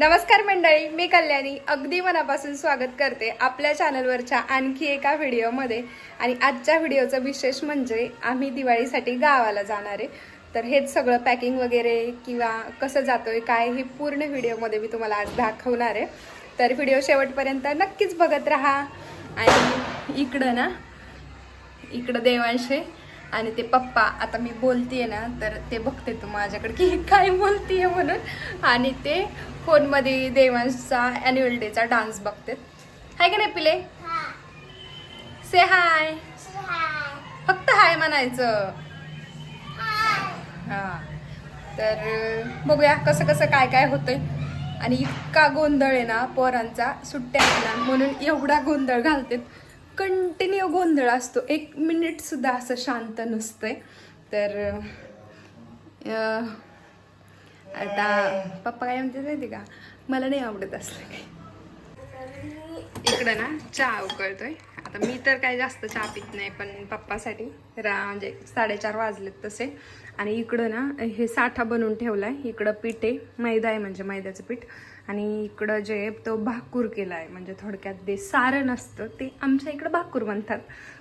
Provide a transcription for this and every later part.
नमस्कार मंडळी मी कल्याणी. अगदी मनापासून स्वागत करते आपल्या चॅनलवरच्या आणखी एका व्हिडिओमध्ये आणि आजच्या व्हिडिओचं विशेष म्हणजे आम्ही दिवाळीसाठी गावाला जाणार आहे. तर हेच सगळं पॅकिंग वगैरे किंवा कसं जातोय काय हे पूर्ण व्हिडिओमध्ये मी तुम्हाला आज दाखवणार आहे. तर व्हिडिओ शेवटपर्यंत नक्कीच बघत राहा. आणि इकडं ना इकडं देवांशे. आणि ते पप्पा आता मी बोलतीये ना तर ते बघते तू माझ्याकडे की काय बोलतीये म्हणून. आणि ते फोनमध्ये देवांचा ॲन्युअल डेचा डान्स बघते. हाय का नाही पिले? से हाय फक्त हाय म्हणायचं. हा. तर बघूया कसं कसं काय काय होतंय. आणि इतका गोंधळ आहे ना पोरांचा सुट्ट्या ना म्हणून एवढा गोंधळ घालतात. कंटिन्यू गोंधळ असतो. एक मिनिटसुद्धा असं शांत नसतंय. तर आता पप्पा काय म्हणते माहिती का? मला नाही आवडत असलं काही. इकडं ना चहा उकळतोय. आता मी तर काही जास्त चहा पित नाही पण पप्पासाठी रा म्हणजे साडेचार वाजलेत तसे. आणि इकडं ना हे साठा बनवून आहे इकडं पीठ आहे. मैदा आहे म्हणजे मैद्याचं पीठ. आणि इकडं जे तो भाकूर केला आहे म्हणजे थोडक्यात दे सारण असतं ते आमच्या इकडं भाकूर म्हणतात.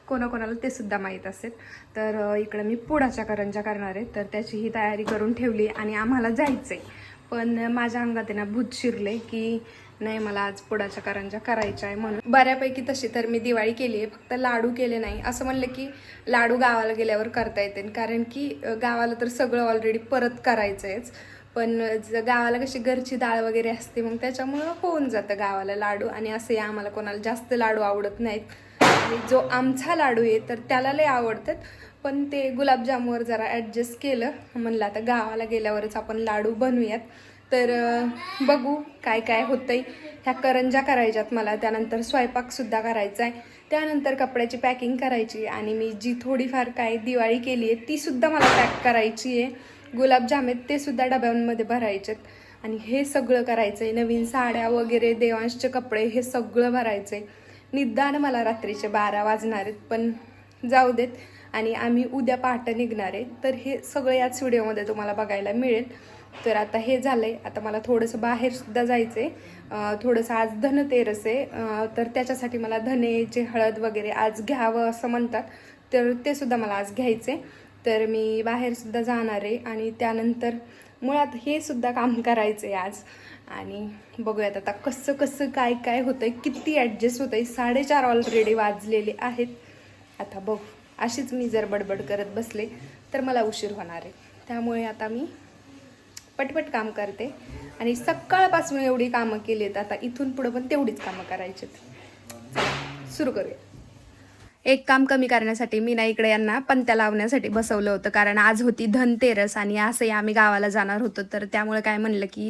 कोणाकोणाला ते सुद्धा माहीत असेल. तर इकडं मी पुडाच्या करंजा करणार आहे. तर त्याची ही तयारी करून ठेवली आणि आम्हाला जायचं आहे पण माझ्या अंगात आहे ना भूत शिरले की नाही मला आज पुडाच्या करंजा करायच्या आहे म्हणून. बऱ्यापैकी तशी तर मी दिवाळी केली आहे. फक्त लाडू केले नाही. असं म्हणलं की लाडू गावाला गेल्यावर करता येते. कारण की गावाला तर सगळं ऑलरेडी परत करायचं आहेच पण गावाला कशी घरची डाळ वगैरे असते मग त्याच्यामुळं होऊन जातं गावाला लाडू. आणि असंही आम्हाला कोणाला जास्त लाडू आवडत नाहीत. आणि जो आमचा लाडू आहे तर त्याला लय आवडतात. पण ते गुलाबजामवर जरा ॲडजस्ट केलं. म्हणलं आता गावाला गेल्यावरच आपण लाडू बनवूयात. तर बघू काय काय होतंय. ह्या करंजा करायच्यात मला. त्यानंतर स्वयंपाकसुद्धा करायचा आहे. त्यानंतर कपड्याची पॅकिंग करायची. आणि मी जी थोडीफार काय दिवाळी केली आहे तीसुद्धा मला पॅक करायची आहे. गुलाबजाम आहेत ते सुद्धा डब्यांमध्ये भरायचेत. आणि हे सगळं करायचं आहे नवीन साड्या वगैरे देवांशचे कपडे हे सगळं भरायचं आहे निदान मला रात्रीचे बारा वाजणार आहेत पण जाऊ देत. आणि आम्ही उद्या पहाटे निघणार आहे. तर हे सगळं याच व्हिडिओमध्ये तुम्हाला बघायला मिळेल. तर आता हे झालंय. आता मला थोडंसं बाहेरसुद्धा जायचं आहे थोडंसं आज धनतेरस आहे. तर त्याच्यासाठी मला धनेचे हळद वगैरे आज घ्यावं असं म्हणतात. तर ते सुद्धा मला आज घ्यायचे तर मी बाहेरसुद्धा जाणार आहे आणि त्यानंतर मुळात हे सुद्धा काम करायचं आहे आज. आणि बघूयात आता कसं कसं काय काय होतं आहे किती ॲडजस्ट आहे साडेचार ऑलरेडी वाजलेले आहेत. आता बघ अशीच मी जर बडबड करत बसले तर मला उशीर होणार आहे. त्यामुळे आता मी पटपट काम करते आणि सकाळपासून एवढी कामं केली आहेत. आता इथून पुढं पण तेवढीच कामं करायची चला सुरू करूया. एक काम कमी करण्यासाठी मी ना इकडे यांना पंत्या लावण्यासाठी बसवलं होतं. कारण आज होती धनतेरस आणि असंही आम्ही गावाला जाणार होतो. तर त्यामुळे काय म्हणलं की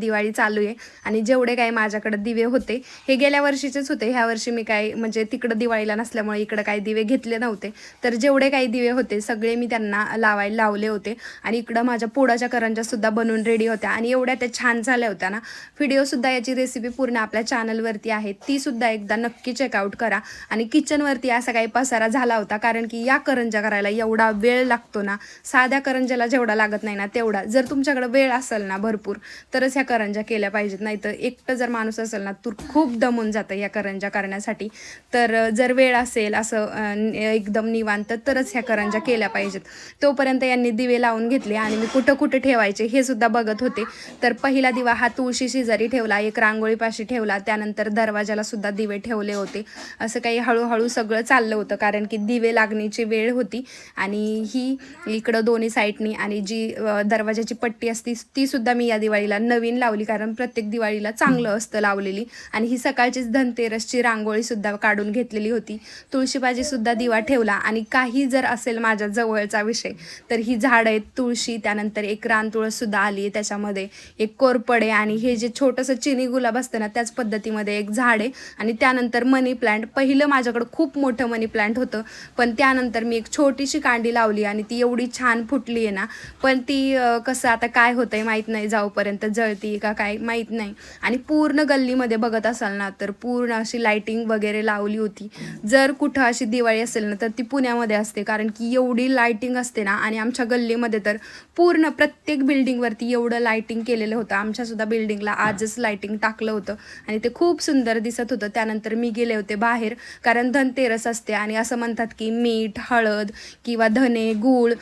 दिवाळी चालू आहे. आणि जेवढे काही माझ्याकडे दिवे होते हे गेल्या वर्षीचेच होते. ह्या वर्षी मी काय म्हणजे तिकडं दिवाळीला नसल्यामुळे इकडं काही दिवे घेतले नव्हते. तर जेवढे काही दिवे होते सगळे मी त्यांना लावायला लावले होते. आणि इकडं माझ्या पोडाच्या करंजासुद्धा बनवून रेडी होत्या. आणि एवढ्या त्या छान झाल्या होत्या ना. व्हिडिओसुद्धा याची रेसिपी पूर्ण आपल्या चॅनलवरती आहे. तीसुद्धा एकदा नक्की चेकआउट करा. आणि किचनवरती असा काही पसारा झाला होता. कारण की या करंजा करायला एवढा वेळ लागतो ना साध्या करंजाला जेवढा लागत नाही ना तेवढा. जर तुमच्याकडे वेळ असेल ना भरपूर तरच ह्या करंजा केल्या पाहिजेत. नाही तर एकटं जर माणूस असेल ना तर खूप दमून जातं या करंजा करण्यासाठी. तर जर वेळ असेल असं एकदम निवांत तरच ह्या करंजा केल्या पाहिजेत. तोपर्यंत यांनी दिवे लावून घेतले आणि मी कुठं कुठं ठेवायचे हे सुद्धा बघत होते. तर पहिला दिवा हा तुळशी शेजारी ठेवला एक रांगोळीपाशी ठेवला. त्यानंतर दरवाजाला सुद्धा दिवे ठेवले होते. असं काही हळूहळू सगळं चाललं होतं कारण की दिवे लागण्याची वेळ होती आणि ही इकडं दोन्ही साईडनी आणि जी दरवाजाची पट्टी असती ती सुद्धा मी या दिवाळीला नवीन लावली कारण प्रत्येक दिवाळीला चांगलं असतं लावलेली आणि ही सकाळचीच धनतेरसची रांगोळी सुद्धा काढून घेतलेली होती. तुळशीबाजी सुद्धा दिवा ठेवला आणि काही जर असेल माझ्या जवळचा विषय तर ही झाड आहेत तुळशी त्यानंतर एक रानतुळस सुद्धा आली आहे त्याच्यामध्ये एक कोरपडे आणि हे जे छोटंसं चिनी गुलाब असतं ना त्याच पद्धतीमध्ये एक झाड आहे आणि त्यानंतर मनी प्लांट. पहिलं माझ्याकडं खूप मोठं मनी प्लांट होतं. पण त्यानंतर मी एक छोटीशी कांडी लावली आणि ती एवढी छान फुटली आहे ना पण ती कसं आता काय होतं आहे माहीत नाही जाऊपर्यंत जळती का काय माहीत नाही. आणि पूर्ण गल्लीमध्ये बघत असाल ना तर पूर्ण अशी लाईटिंग वगैरे लावली होती. जर कुठं अशी दिवाळी असेल ना तर ती पुण्यामध्ये असते. कारण की एवढी लाईटिंग असते ना आणि आमच्या गल्लीमध्ये तर पूर्ण प्रत्येक बिल्डिंगवरती एवढं लाईटिंग केलेलं होतं. आमच्यासुद्धा बिल्डिंगला आजच लाईटिंग टाकलं होतं. आणि ते खूप सुंदर दिसत होतं. त्यानंतर मी गेले होते बाहेर कारण धनतेरस असते आणि असं म्हणतात की मीठ हळद किंवा धने गूळ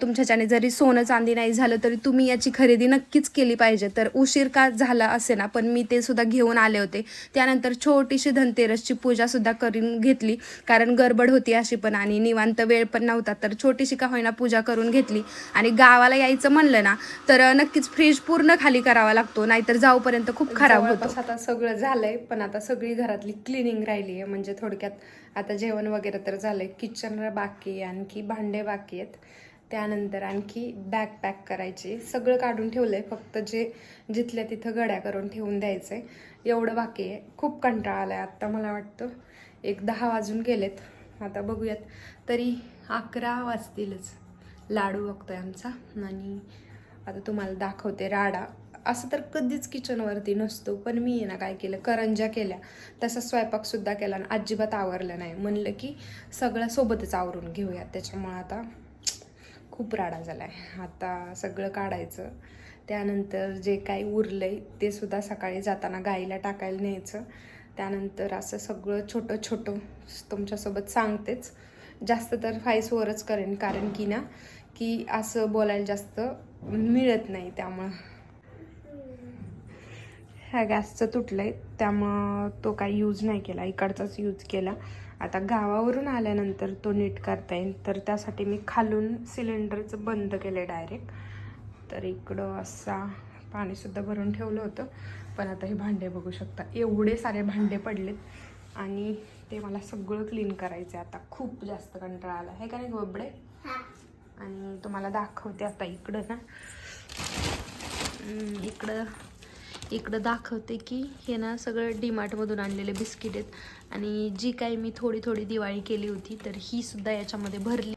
तुमच्याच्याने जरी सोनं चांदी नाही झालं तरी तुम्ही याची खरेदी नक्कीच केली पाहिजे. तर उशीर का झाला असे ना पण मी ते सुद्धा घेऊन आले होते. त्यानंतर छोटीशी धनतेरसची पूजा सुद्धा करून घेतली कारण गडबड होती अशी पण आणि निवांत वेळ पण नव्हता. तर छोटीशी का होईना पूजा करून घेतली आणि गावाला यायचं म्हणलं ना तर नक्कीच फ्रीज पूर्ण खाली करावा लागतो नाहीतर जाऊपर्यंत खूप खराब होतो. आता सगळं झालंय पण आता सगळी घरातली क्लिनिंग राहिली आहे म्हणजे थोडक्यात आता जेवण वगैरे तर झालंय. किचन बाकी आहे आणखी भांडे बाकी आहेत. त्यानंतर आणखी बॅग पॅक करायची. सगळं काढून ठेवलंय. फक्त जे जिथल्या तिथं गड्या करून ठेवून द्यायचंय एवढं बाकी आहे. खूप कंटाळा आलाय आत्ता मला वाटतं. एक दहा वाजून गेलेत. आता बघूयात. तरी अकरा वाजतीलच. लाडू बघतोय आमचा. आणि आता तुम्हाला दाखवते राडा. असं तर कधीच किचनवरती नसतो. पण मी ना काय केलं करंजा केल्या. तसा स्वयंपाकसुद्धा केला आणि अजिबात आवरलं नाही. म्हणलं की सगळं सोबतच आवरून घेऊया त्याच्यामुळं आता खूप राडा झाला आहे आता सगळं काढायचं. त्यानंतर जे काही उरलं आहे ते सुद्धा सकाळी जाताना गाईला टाकायला न्यायचं. त्यानंतर असं सगळं छोटं छोटं तुमच्यासोबत सांगतेच. जास्त तर फाईसवरच करेन. कारण की ना की असं बोलायला जास्त मिळत नाही त्यामुळं. ह्या गॅसचं तुटलंय त्यामुळं तो काही यूज नाही केला इकडचाच यूज केला. आता गावावरून आल्यानंतर तो नीट करता येईल. तर त्यासाठी मी खालून सिलेंडरचं बंद केलं डायरेक्ट तर इकडं असा पाणीसुद्धा भरून ठेवलं होतं. पण आता हे भांडे बघू शकता. एवढे सारे भांडे पडलेत. आणि ते मला सगळं क्लीन करायचं आहे आता. खूप जास्त कंटाळा आला. आहे का नाही गोबडे आणि तुम्हाला दाखवते आता इकडं ना. इकडं इकडं दाखवते की हे ना सगळं डीमार्टमधून आणलेले बिस्किट आहेत. आणि जी काही मी थोडी थोडी दिवाळी केली होती तर ही सुद्धा याच्यामध्ये भरली.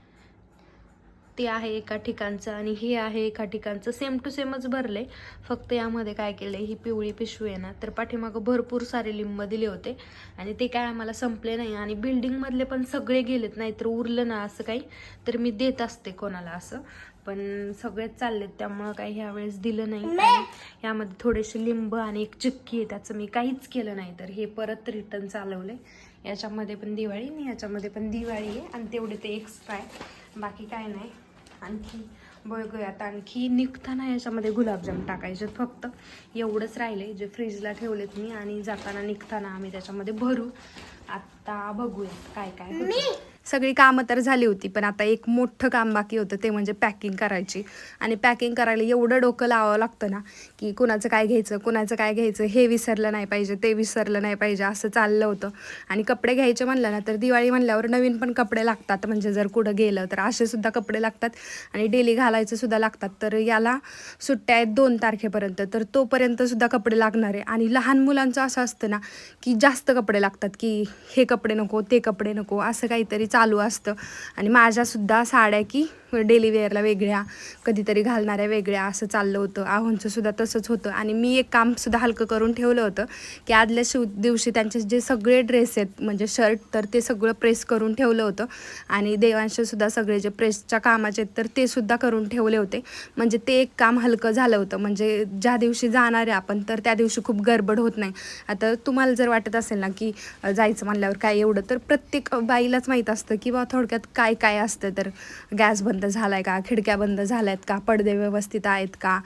ते आहे एका ठिकाणचं आणि हे आहे एका ठिकाणचं. सेम टू सेमच भरले. फक्त यामध्ये काय केलं ही पिवळी पिशवी आहे ना तर पाठीमागं भरपूर सारे लिंब दिले होते. आणि ते काय आम्हाला संपले नाही. आणि बिल्डिंगमधले पण सगळे गेलेत नाही तर उरलं ना असं काही. तर मी देत असते कोणाला असं. पण सगळेच चाललेत त्यामुळं काही ह्यावेळेस दिलं नाही. यामध्ये थोडेसे लिंब आणि एक चिक्की आहे त्याचं मी काहीच केलं नाही तर हे परत रिटर्न चालवलं. आहे याच्यामध्ये पण दिवाळी आणि याच्यामध्ये पण दिवाळी आहे आणि तेवढे ते एक्स्ट्रा आहे. बाकी काय नाही. आणखी बघूयात आणखी निघताना याच्यामध्ये गुलाबजाम टाकायचे फक्त. एवढंच राहिले जे फ्रीजला ठेवलेत मी आणि जाताना निघताना आम्ही त्याच्यामध्ये भरू. आता बघूयात काय काय. सगळी कामं तर झाली होती पण आता एक मोठं काम बाकी होतं ते म्हणजे पॅकिंग करायची. आणि पॅकिंग करायला एवढं डोकं लावावं लागतं ना की कुणाचं काय घ्यायचं कुणाचं काय घ्यायचं हे विसरलं नाही पाहिजे ते विसरलं नाही पाहिजे असं चाललं होतं. आणि कपडे घ्यायचे म्हणलं ना तर दिवाळी म्हणल्यावर नवीन पण कपडे लागतात म्हणजे जर कुठं गेलं तर असे सुद्धा कपडे लागतात. आणि डेली घालायचंसुद्धा लागतात. तर याला सुट्ट्या आहेत दोन तारखेपर्यंत तर तोपर्यंतसुद्धा कपडे लागणार आहे. आणि लहान मुलांचं असं असतं ना की जास्त कपडे लागतात की हे कपडे नको ते कपडे नको असं काहीतरी चालू असतं. आणि माझ्यासुद्धा साड्या की डेली वेअरला वेगळ्या कधीतरी घालणाऱ्या वेगळ्या असं चाललं होतं. आव्हानचं सुद्धा तसंच होतं. आणि मी एक कामसुद्धा हलकं करून ठेवलं होतं की आदल्या शिव दिवशी त्यांचे जे सगळे ड्रेस आहेत म्हणजे शर्ट तर ते सगळं प्रेस करून ठेवलं होतं. आणि देवांशसुद्धा सगळे जे प्रेसच्या कामाचे आहेत तर ते सुद्धा करून ठेवले होते. म्हणजे ते एक काम हलकं झालं होतं. म्हणजे ज्या दिवशी जाणार आहे आपण तर त्या दिवशी खूप गडबड होत नाही. आता तुम्हाला जर वाटत असेल ना की जायचं म्हणल्यावर काय एवढं तर प्रत्येक बाईलाच माहीत असतं की बा थोडक्यात काय काय असतं तर गॅस बंद झाला आहे का? खिडक्या बंद झाल्या आहेत का? पडदे व्यवस्थित आहेत का?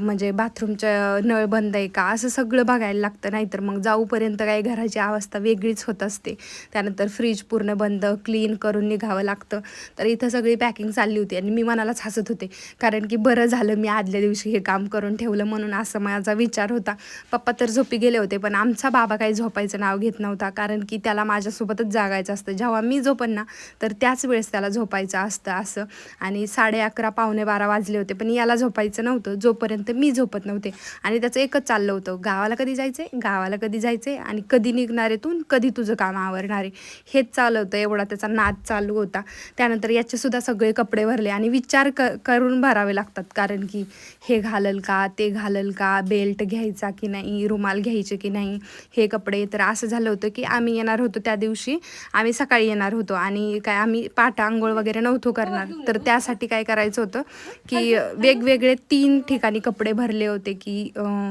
म्हणजे बाथरूमचं नळ बंद आहे का? असं सगळं बघायला लागतं. नाहीतर मग जाऊपर्यंत काही घराची अवस्था वेगळीच होत असते. त्यानंतर फ्रीज पूर्ण बंद क्लीन करून निघावं लागतं. तर इथं सगळी पॅकिंग चालली होती आणि मी मनालाच हसत होते. कारण की बरं झालं मी आदल्या दिवशी हे काम करून ठेवलं म्हणून असं माझा विचार होता. पप्पा तर झोपी गेले होते पण आमचा बाबा काही झोपायचं नाव घेत नव्हता. कारण की त्याला माझ्यासोबतच जागायचं असतं. जेव्हा मी झोपन ना तर त्याच वेळेस त्याला झोपायचं असतं असं. आणि साडे अकरा पावणे बारा वाजले होते पण याला झोपायचं नव्हतं. जोपर्यंत मी झोपत नव्हते. आणि त्याचं एकच चाललं होतं. गावाला कधी जायचं आहे गावाला कधी जायचं आहे आणि कधी निघणार आहे तू? कधी तुझं काम आवरणार आहे? हेच चालू होतं. एवढा त्याचा नाद चालू होता. त्यानंतर याचेसुद्धा सगळे कपडे भरले. आणि विचार क करून भरावे लागतात. कारण की हे घालल का? ते घालल का? बेल्ट घ्यायचा की नाही? रुमाल घ्यायचे की नाही? हे कपडे. तर असं झालं होतं की आम्ही येणार होतो त्या दिवशी. आम्ही सकाळी येणार होतो. आणि काय? आम्ही पाटा आंघोळ वगैरे नव्हतो करणार. तर त्यासाठी काय करायचं होतं की वेगवेगळे तीन ठिकाणी कपडे भरले होते की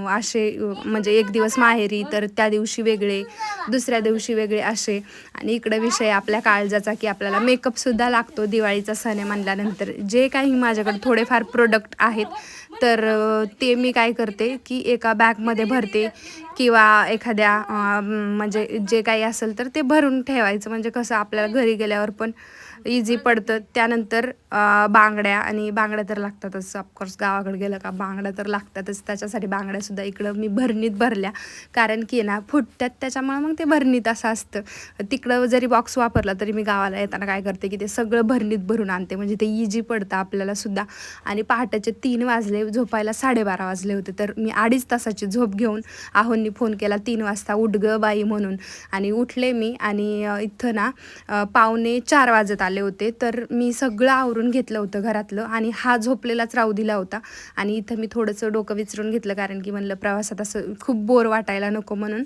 असे म्हणजे एक दिवस माहेरी तर त्या दिवशी वेगळे दुसऱ्या दिवशी वेगळे असे. आणि इकडे विषय आपल्या काळजाचा की आपल्याला मेकअपसुद्धा लागतो दिवाळीचा सण आहे म्हणल्यानंतर. जे काही माझ्याकडे थोडेफार प्रोडक्ट आहेत तर ते मी काय करते की एका बॅगमध्ये भरते किंवा एखाद्या म्हणजे जे काही असेल तर ते भरून ठेवायचं. म्हणजे कसं आपल्याला घरी गेल्यावर पण इझी पडतं. त्यानंतर बांगड्या आणि बांगड्या तर लागतातच. ऑफकोर्स गावाकडे गेलं का बांगड्या तर लागतातच. त्याच्यासाठी बांगड्यासुद्धा इकडं मी भरणीत भरल्या. कारण की ना फुटतात त्याच्यामुळे मग ते भरणीत असं असतं. तिकडं जरी बॉक्स वापरला तरी मी गावाला येताना काय करते की ते सगळं भरणीत भरून आणते. म्हणजे ते इझी पडतं आपल्याला सुद्धा. आणि पहाटेचे तीन वाजले झोपायला साडेबारा वाजले होते. तर मी अडीच तासाची झोप घेऊन आहोंनी फोन केला तीन वाजता उठ बाई म्हणून. आणि उठले मी आणि इथं ना पावणे चार वाजत आले. होते. तर मी सगळं आवरून घेतलं होतं घरातलं आणि हा झोपलेलाच राहू दिला होता. आणि इथं मी थोडंसं डोकं विचरून घेतलं कारण की म्हणलं प्रवासात असं खूप बोर वाटायला नको म्हणून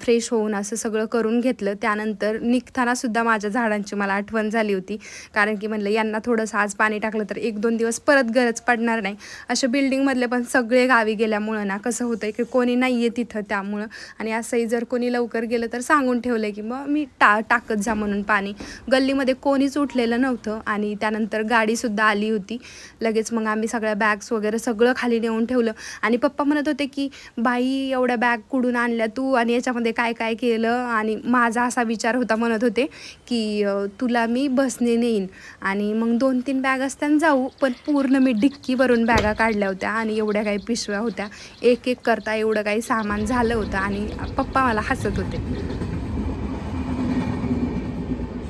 फ्रेश होऊन असं सगळं करून घेतलं. त्यानंतर निघतानासुद्धा माझ्या झाडांची मला आठवण झाली होती. कारण की म्हणलं यांना थोडंसं आज पाणी टाकलं तर एक दोन दिवस परत गरज पडणार नाही. अशा बिल्डिंगमधले पण सगळे गावी गेल्यामुळं ना कसं होतं की कोणी नाही आहे तिथं त्यामुळं. आणि असंही जर कोणी लवकर गेलं तर सांगून ठेवलं की मग मी टा टाकत जा म्हणून पाणी. गल्लीमध्ये कोणीच उठलेलं नव्हतं आणि त्यानंतर गाडीसुद्धा आली होती. लगेच मग आम्ही सगळ्या बॅग्स वगैरे सगळं खाली नेऊन ठेवलं. आणि पप्पा म्हणत होते की बाई एवढ्या बॅग कुडून आणल्या तू आणि याच्यामध्ये काय काय केलं? आणि माझा असा विचार होता म्हणत होते की तुला मी बसने नेईन. आणि मग दोन तीन बॅग असताना जाऊ पण पूर्ण मी डिक्की भरून बॅगा काढल्या होत्या आणि एवढ्या काही पिशव्या होत्या. एक एक करता एवढं काही सामान झालं होतं आणि पप्पा मला हसत होते.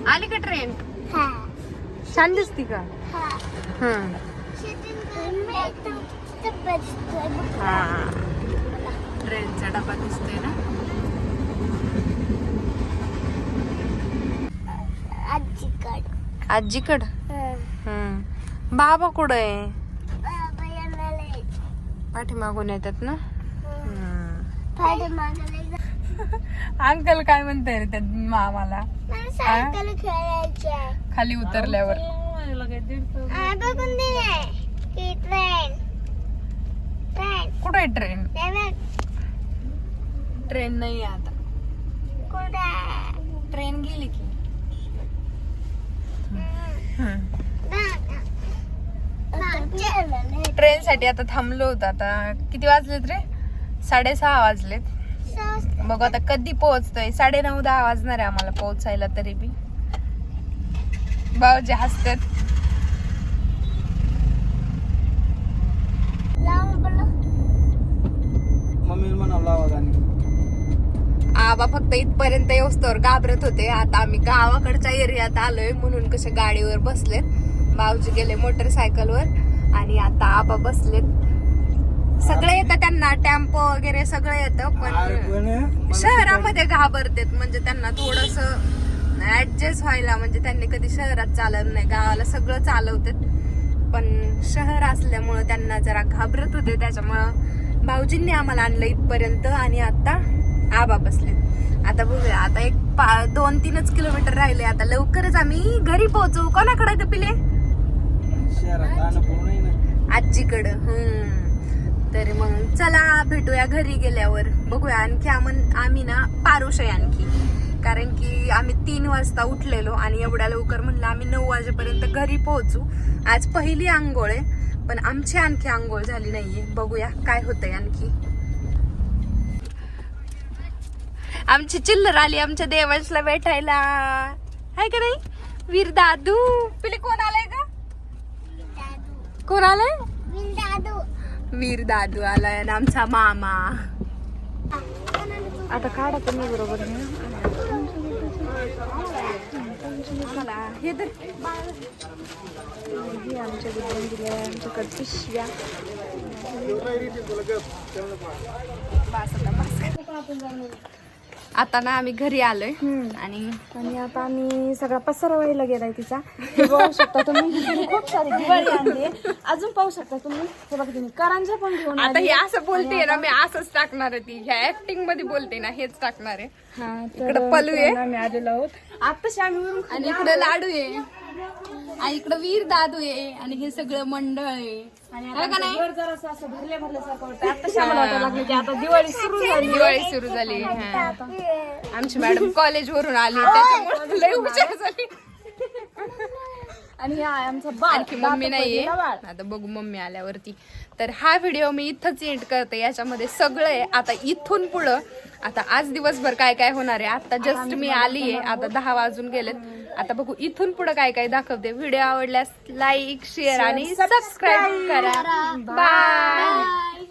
आली का ट्रेन छान दिसती का? हं. हा. ट्रेनचा डबा दिसतोय ना? आजीकड. हं. बाबा कुठं आहे? पाठीमागून येतात ना. अंकल काय म्हणताय रे त्या मामाला? सायकल खेळायची आहे. खाली उतरल्यावर. आ, बघून दे ना. ही ट्रेन ट्रेन कुठे आहे ट्रेन बघ, ट्रेन नाही आता. कुठं आहे? ट्रेन गेली की. बघ. ट्रेन साठी आता थांबलो होतो. आता किती वाजलेत रे? साडेसहा वाजलेत. बघू आता कधी पोहोचतोय? साडे नऊ दहा वाजणार आहे आम्हाला पोहोचायला तरी बी. भाऊजी हसतात. गाणी. आबा फक्त इथपर्यंत येऊस्तोवर घाबरत होते. आता आम्ही गावाकडच्या एरियात आलोय म्हणून कसे गाडीवर बसलेत. भाऊजी गेले मोटरसायकलवर आणि आता आबा बसलेत. सगळं येतं त्यांना टेम्पो वगैरे सगळं येतं पण शहरामध्ये घाबरतेत. म्हणजे त्यांना थोडस ऍडजस्ट व्हायला म्हणजे त्यांनी कधी शहरात चालवलं नाही गावाला सगळं चालवतात. पण शहर असल्यामुळं त्यांना जरा घाबरत होते. त्याच्यामुळं भाऊजींनी आम्हाला आणलं इथपर्यंत आणि आता आबा बसले. आता बघूया आता एक पा दोन तीनच किलोमीटर राहिले. आता लवकरच आम्ही घरी पोहोचू. कोणाकडे पिले? आजीकडं. हम्म. तरी मग चला भेटूया घरी गेल्यावर. बघूया आणखी आम्ही आम्ही ना पारुश आहे आणखी. कारण की आम्ही तीन वाजता उठलेलो आणि एवढ्या लवकर म्हणलं आम्ही नऊ वाजेपर्यंत घरी पोहोचू. आज पहिली आंघोळ आहे पण आमची आणखी आंघोळ झाली नाहीये. बघूया काय होतंय आणखी. आमची चिल्लर आली आमच्या देवांशला भेटायला. हाय का नाही? वीर दादू. पिले कोण आलाय का कोण आलाय. वीर दादू आलाय आणि आमचा मामा. आता काढा तुम्ही बरोबर हे तर आमच्या गुजरात दिल्या आमच्याकडे पिशव्या. बास आता, बास. आता ना आम्ही घरी आलोय. आणि आणि आता आम्ही सगळा पसारा व्हायला गेलाय तिचा. हे पाहू शकता तुम्ही खूप सारी दिवाळी आणली अजून पाहू शकता तुम्ही. हे बघा तुम्ही करंजा पण घेऊन आता आली हे असं बोलते ना मी असंच टाकणार आहे ती. ह्या ऍक्टिंगमध्ये बोलते ना हेच टाकणार आहे. हा इकडं पलू आहे. आम्ही आलेलो आहोत. आम्ही वरून आणि इकडे लाडू आहे. इकडे वीर दादू आहे आणि हे सगळं मंडळ आहे है का नाही? दिवाळी सुरू झाली दिवाळी सुरू झाली हा. आमची मॅडम कॉलेज वरून आली त्याच्यामुळे लय हुशार झाली आणि हा आमचा बाळ. आणखी मम्मी नाहीये. बाळ. आता बघू मम्मी आल्यावरती. तर हा व्हिडिओ मी इथंच एंड करते. याच्यामध्ये सगळं आहे. आता इथून पुढं आता आज दिवसभर काय काय होणार आहे? आता जस्ट मी आली आहे. आता दहा वाजून गेलेत. आता बघू इथून पुढं काय काय दाखवते. व्हिडिओ आवडल्यास लाईक शेअर आणि सबस्क्राईब करा. बाय